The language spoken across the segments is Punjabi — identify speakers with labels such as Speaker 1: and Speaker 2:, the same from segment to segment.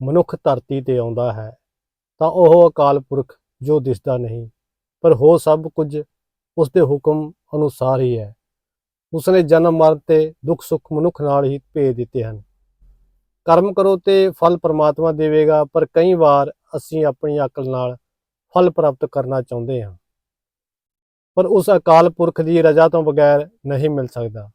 Speaker 1: ਮਨੁੱਖ ਧਰਤੀ ਤੇ ਆਉਂਦਾ ਹੈ, ਤਾਂ ਉਹ ਅਕਾਲ ਪੁਰਖ ਜੋ ਦਿਸਦਾ ਨਹੀਂ, ਪਰ ਹੋ ਸਭ ਕੁਝ ਉਸ ਦੇ ਹੁਕਮ ਅਨੁਸਾਰ ਹੀ ਹੈ। ਉਸਨੇ ਜਨਮ ਮਰਨ ਤੇ ਦੁੱਖ ਸੁੱਖ ਮਨੁੱਖ ਨਾਲ ਹੀ ਭੇਜ ਦਿੱਤੇ ਹਨ। ਕਰਮ ਕਰੋ ਤੇ ਫਲ ਪਰਮਾਤਮਾ ਦੇਵੇਗਾ, ਪਰ ਕਈ ਵਾਰ ਅਸੀਂ ਆਪਣੀ ਅਕਲ ਨਾਲ ਫਲ ਪ੍ਰਾਪਤ ਕਰਨਾ ਚਾਹੁੰਦੇ ਹਾਂ। ਪਰ ਉਸ ਅਕਾਲ ਪੁਰਖ ਦੀ ਰਜ਼ਾ ਤੋਂ ਬਗੈਰ ਨਹੀਂ ਮਿਲ ਸਕਦਾ।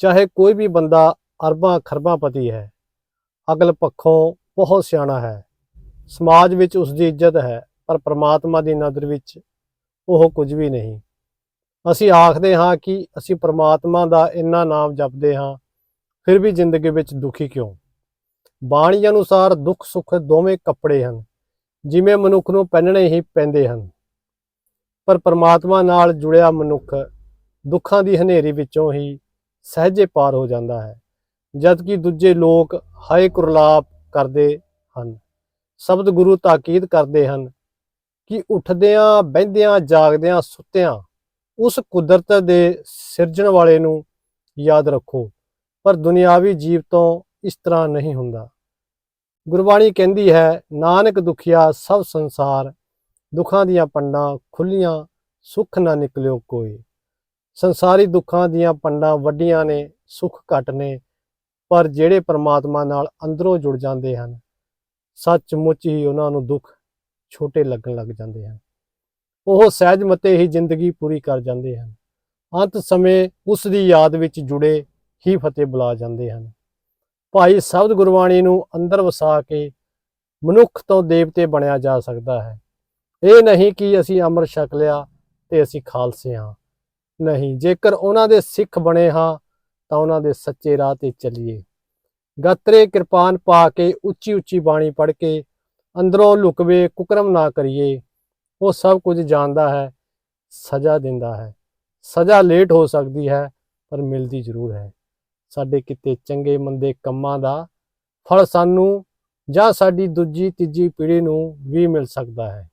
Speaker 1: ਚਾਹੇ ਕੋਈ ਵੀ ਬੰਦਾ ਅਰਬਾਂ ਖਰਬਾਂ ਪਤੀ ਹੈ, ਅਗਲ ਪੱਖੋਂ ਬਹੁਤ ਸਿਆਣਾ ਹੈ। ਸਮਾਜ ਵਿੱਚ ਉਸ ਦੀ ਇੱਜ਼ਤ ਹੈ, ਪਰ ਪ੍ਰਮਾਤਮਾ ਦੀ ਨਜ਼ਰ ਵਿੱਚ ਉਹ ਕੁਝ ਵੀ ਨਹੀਂ। ਅਸੀਂ ਆਖਦੇ ਹਾਂ ਕਿ ਅਸੀਂ ਪ੍ਰਮਾਤਮਾ ਦਾ ਇੰਨਾ ਨਾਮ ਜਪਦੇ ਹਾਂ, ਫਿਰ ਵੀ ਜ਼ਿੰਦਗੀ ਵਿੱਚ ਦੁਖੀ ਕਿਉਂ? ਬਾਣੀ ਅਨੁਸਾਰ ਦੁੱਖ ਸੁੱਖ ਦੋਵੇਂ ਕੱਪੜੇ ਹਨ, ਜਿਵੇਂ ਮਨੁੱਖ ਨੂੰ ਪਹਿਨਣੇ ਹੀ ਪੈਂਦੇ ਹਨ। ਪਰ ਪ੍ਰਮਾਤਮਾ ਨਾਲ ਜੁੜਿਆ ਮਨੁੱਖ ਦੁੱਖਾਂ ਦੀ ਹਨੇਰੀ ਵਿੱਚੋਂ ਹੀ ਸਹਿਜੇ ਪਾਰ ਹੋ ਜਾਂਦਾ ਹੈ ਜਦ ਕਿ ਦੂਜੇ ਲੋਕ ਹਾਏ ਕੁਰਲਾਪ ਕਰਦੇ ਹਨ। ਸ਼ਬਦ ਗੁਰੂ ਤਾਕੀਦ ਕਰਦੇ ਹਨ ਕਿ ਉੱਠਦਿਆਂ, ਬਹਿੰਦਿਆਂ, ਜਾਗਦਿਆਂ, ਸੁੱਤਿਆਂ, ਉਸ ਕੁਦਰਤ ਦੇ ਸਿਰਜਣ ਵਾਲੇ ਨੂੰ ਯਾਦ ਰੱਖੋ, ਪਰ ਦੁਨਿਆਵੀ ਜੀਵ ਤੋਂ ਇਸ ਤਰ੍ਹਾਂ ਨਹੀਂ ਹੁੰਦਾ। ਗੁਰਬਾਣੀ ਕਹਿੰਦੀ ਹੈ, ਨਾਨਕ ਦੁਖੀਆ, ਸਭ ਸੰਸਾਰ ਦੁੱਖਾਂ ਦੀਆਂ ਪੰਡਾਂ ਖੁੱਲੀਆਂ ਸੁੱਖ ਨਾ ਨਿਕਲਿਓ ਕੋਈ। ਸੰਸਾਰੀ ਦੁੱਖਾਂ ਦੀਆਂ ਪੰਡਾਂ ਵੱਡੀਆਂ ਨੇ, ਸੁੱਖ ਘੱਟ ਨੇ ਪਰ ਜਿਹੜੇ ਪਰਮਾਤਮਾ ਨਾਲ ਅੰਦਰੋਂ ਜੁੜ ਜਾਂਦੇ ਹਨ, ਸੱਚਮੁੱਚ ਹੀ ਉਹਨਾਂ ਨੂੰ ਦੁੱਖ ਛੋਟੇ ਲੱਗਣ ਲੱਗ ਜਾਂਦੇ ਹਨ। ਉਹ ਸਹਿਜ ਮਤੇ ਹੀ ਜ਼ਿੰਦਗੀ ਪੂਰੀ ਕਰ ਜਾਂਦੇ ਹਨ। ਅੰਤ ਸਮੇਂ ਉਸ ਦੀ ਯਾਦ ਵਿੱਚ ਜੁੜੇ ਹੀ ਫਤਿਹ ਬੁਲਾ ਜਾਂਦੇ ਹਨ। ਭਾਈ ਸ਼ਬਦ ਗੁਰਬਾਣੀ ਨੂੰ ਅੰਦਰ ਵਸਾ ਕੇ ਮਨੁੱਖ ਤੋਂ ਦੇਵਤੇ ਬਣਿਆ ਜਾ ਸਕਦਾ ਹੈ। ਇਹ ਨਹੀਂ ਕਿ ਅਸੀਂ ਅੰਮ੍ਰਿਤ ਛਕ ਲਿਆ ਤੇ ਅਸੀਂ ਖਾਲਸੇ ਹਾਂ। ਨਹੀਂ, ਜੇਕਰ ਉਹਨਾਂ ਦੇ ਸਿੱਖ ਬਣੇ ਹਾਂ ਤਾਂ ਉਹਨਾਂ ਦੇ ਸੱਚੇ ਰਾਹ ਤੇ ਚੱਲੀਏ। ਗਾਤਰੇ ਕਿਰਪਾਨ ਪਾ ਕੇ ਉੱਚੀ ਉੱਚੀ ਬਾਣੀ ਪੜ੍ਹ ਕੇ ਅੰਦਰੋਂ ਲੁਕਵੇ ਕੁਕਰਮ ਨਾ ਕਰੀਏ। ਉਹ ਸਭ ਕੁਝ ਜਾਣਦਾ ਹੈ, ਸਜ਼ਾ ਦਿੰਦਾ ਹੈ। ਸਜ਼ਾ ਲੇਟ ਹੋ ਸਕਦੀ ਹੈ, ਪਰ ਮਿਲਦੀ ਜ਼ਰੂਰ ਹੈ। ਸਾਡੇ ਕਿਤੇ ਚੰਗੇ ਮੰਦੇ ਕੰਮਾਂ ਦਾ ਫਲ ਸਾਨੂੰ ਜਾਂ ਸਾਡੀ ਦੂਜੀ ਤੀਜੀ ਪੀੜ੍ਹੀ ਨੂੰ ਵੀ ਮਿਲ ਸਕਦਾ ਹੈ।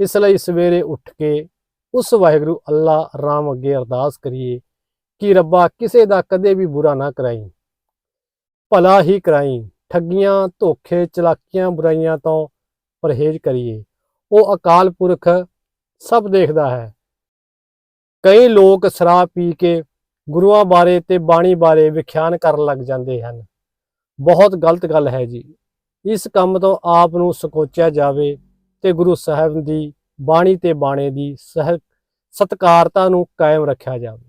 Speaker 1: ਇਸ ਲਈ ਸਵੇਰੇ ਉੱਠ ਕੇ ਉਸ ਵਾਹਿਗੁਰੂ ਅੱਲਾ ਰਾਮ ਅੱਗੇ ਅਰਦਾਸ ਕਰੀਏ। ਕਿ ਰੱਬਾ ਕਿਸੇ ਦਾ ਕਦੇ ਵੀ ਬੁਰਾ ਨਾ ਕਰਾਈ। ਭਲਾ ਹੀ ਕਰਾਈ। ਠੱਗੀਆਂ, ਧੋਖੇ, ਚਲਾਕੀਆਂ, ਬੁਰਾਈਆਂ ਤੋਂ ਪਰਹੇਜ਼ ਕਰੀਏ। ਉਹ ਅਕਾਲ ਪੁਰਖ ਸਭ ਦੇਖਦਾ ਹੈ। ਕਈ ਲੋਕ ਸ਼ਰਾਬ ਪੀ ਕੇ ਗੁਰੂਆਂ ਬਾਰੇ ਤੇ ਬਾਣੀ ਬਾਰੇ ਵਿਖਿਆਨ ਕਰਨ ਲੱਗ ਜਾਂਦੇ ਹਨ। ਬਹੁਤ ਗਲਤ ਗੱਲ ਹੈ ਜੀ। ਇਸ ਕੰਮ ਤੋਂ ਆਪ ਨੂੰ ਸਕੋਚਿਆ ਜਾਵੇ ਤੇ ਗੁਰੂ ਸਾਹਿਬ ਦੀ ਬਾਣੀ ਤੇ ਬਾਣੇ ਦੀ ਸਹਿ ਸਤਕਾਰਤਾ ਨੂੰ ਕਾਇਮ ਰੱਖਿਆ ਜਾਵੇ।